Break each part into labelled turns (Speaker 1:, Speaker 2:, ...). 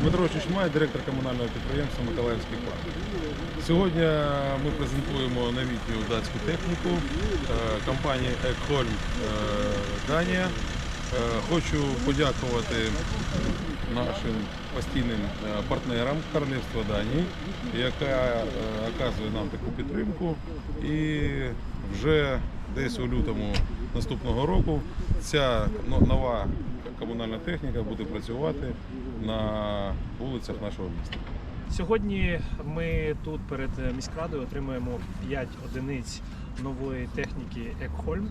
Speaker 1: Дмитро Чучмай, директор комунального підприємства Миколаївський парк. Сьогодні ми презентуємо новітню датську техніку е, компанії Екхольм Данія. Е, Хочу подякувати нашим постійним е, партнерам Королівства Данії, яка е, оказує нам таку підтримку. І вже десь у лютому наступного року ця нова комунальна техніка буде працювати на вулицях нашого міста.
Speaker 2: Сьогодні ми тут перед міськрадою отримуємо 5 одиниць нової техніки Екхольм.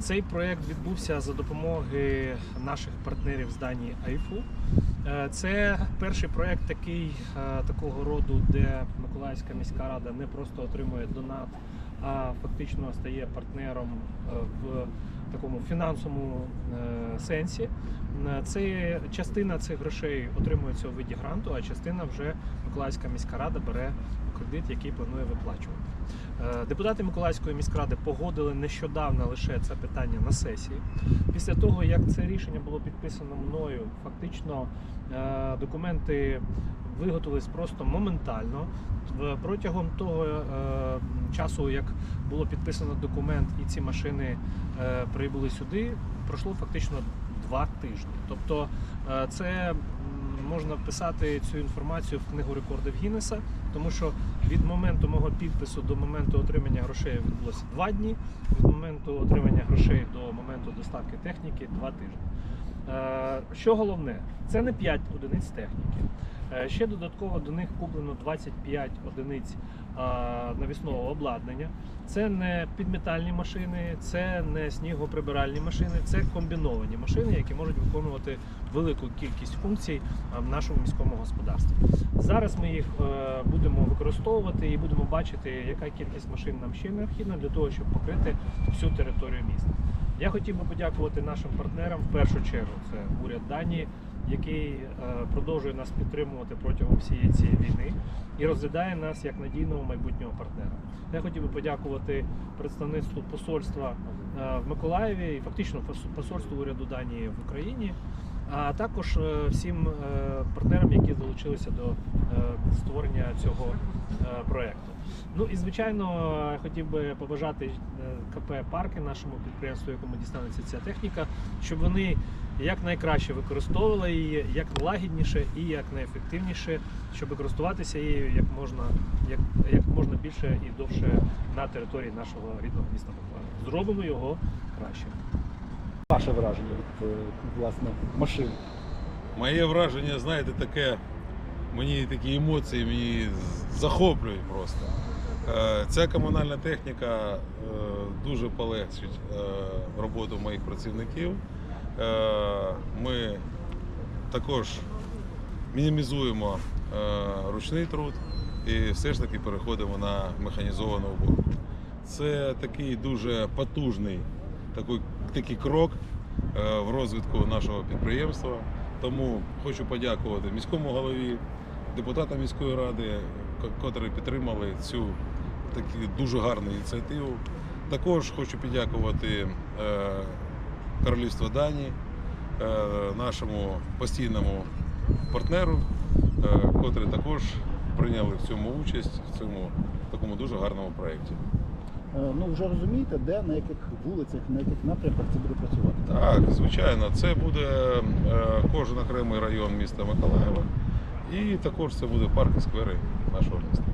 Speaker 2: Цей проєкт відбувся за допомоги наших партнерів з Данії АЙФУ. Е, Це перший проєкт такий, е, такого роду, де Миколаївська міська рада не просто отримує донат, а фактично стає партнером е, в такому фінансовому е, сенсі. Е, Це частина цих грошей отримується у виді гранту, а частина вже Миколаївська міська рада бере кредит, який планує виплачувати. Депутати Миколаївської міськради погодили нещодавно лише це питання на сесії. Після того, як це рішення було підписано мною, фактично документи виготовились просто моментально. Протягом того е, часу, як було підписано документ, і ці машини е, прибули сюди, пройшло фактично два тижні. Тобто е, це можна вписати цю інформацію в книгу рекордів Гіннеса, тому що від моменту мого підпису до моменту отримання грошей відбулося два дні. Від моменту отримання грошей до моменту доставки техніки два тижні. Е, Що головне, це не 5 одиниць техніки. Е, Ще додатково до них куплено 25 одиниць е, навісного обладнання. Це не підметальні машини, це не снігоприбиральні машини, це комбіновані машини, які можуть виконувати велику кількість функцій в нашому міському господарстві. Зараз ми їх будемо використовувати і будемо бачити, яка кількість машин нам ще необхідна для того, щоб покрити всю територію міста. Я хотів би подякувати нашим партнерам в першу чергу. Це уряд Данії, який е, продовжує нас підтримувати протягом всієї цієї війни і розглядає нас як надійного майбутнього партнера. Я хотів би подякувати представництву посольства е, в Миколаєві і фактично посольству уряду Данії в Україні. А також е, всім партнерам, які долучилися до створення цього проекту. Ну і звичайно, я хотів би побажати е, КП парки нашому підприємству, якому дістанеться ця техніка, щоб вони якнайкраще використовували її, як лагідніше і як найефективніше, щоб користуватися її як можна, як, як можна більше і довше на території нашого рідного міста Миколаєва. Зробимо його краще.
Speaker 3: Ваше враження від е, власне машин?
Speaker 1: Моє враження, знаєте, таке, мені такі емоції мені захоплюють просто. Е, Ця комунальна техніка е, дуже полегшить е, роботу моїх працівників. Ми також мінімізуємо ручний труд і все ж таки переходимо на механізовану уборку. Це такий дуже потужний такий, такий крок в розвитку нашого підприємства. Тому хочу подякувати міському голові, депутатам міської ради, котрі підтримали цю таку дуже гарну ініціативу. Також хочу подякувати е, Королівству Данії, е, нашому постійному партнеру, е, котрі також прийняли в цьому участь в цьому такому дуже гарному проєкті.
Speaker 3: Ну вже розумієте, де, на яких вулицях, на яких напрямках це буде працювати?
Speaker 1: Так, звичайно, це буде кожен окремий район міста Миколаєва. І також це буде парк і сквери нашого міста.